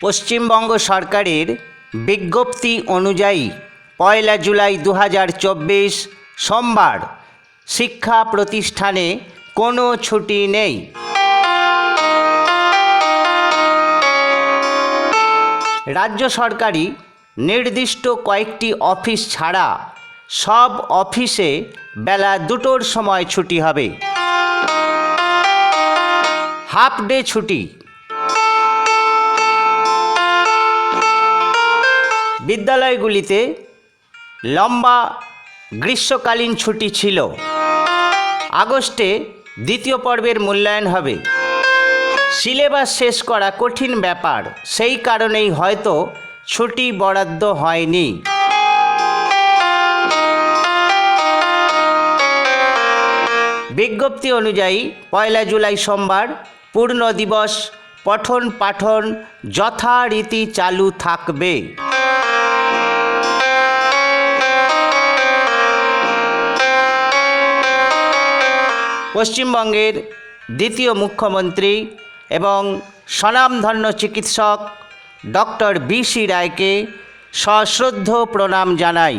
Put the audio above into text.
পশ্চিমবঙ্গ সরকারের বিজ্ঞপ্তি অনুযায়ী পয়লা জুলাই দু হাজার চব্বিশ সোমবার শিক্ষা প্রতিষ্ঠানে কোনো ছুটি নেই। রাজ্য সরকারি নির্দিষ্ট কয়েকটি অফিস ছাড়া সব অফিসে বেলা দুটোর সময় ছুটি হবে। হাফ ডে ছুটি বিদ্যালয়গুলিতে লম্বা গ্রীষ্মকালীন ছুটি ছিল। আগস্টে দ্বিতীয় পর্বের মূল্যায়ন হবে। সিলেবাস শেষ করা কঠিন ব্যাপার, সেই কারণেই হয়তো ছুটি বরাদ্দ হয়নি। বিজ্ঞপ্তি অনুযায়ী পয়লা জুলাই সোমবার পূর্ণ দিবস পঠন পাঠন যথারীতি চালু থাকবে। পশ্চিমবঙ্গের দ্বিতীয় মুখ্যমন্ত্রী এবং স্বনামধন্য চিকিৎসক ডক্টর বি সি রায়কে সশ্রদ্ধ প্রণাম জানাই।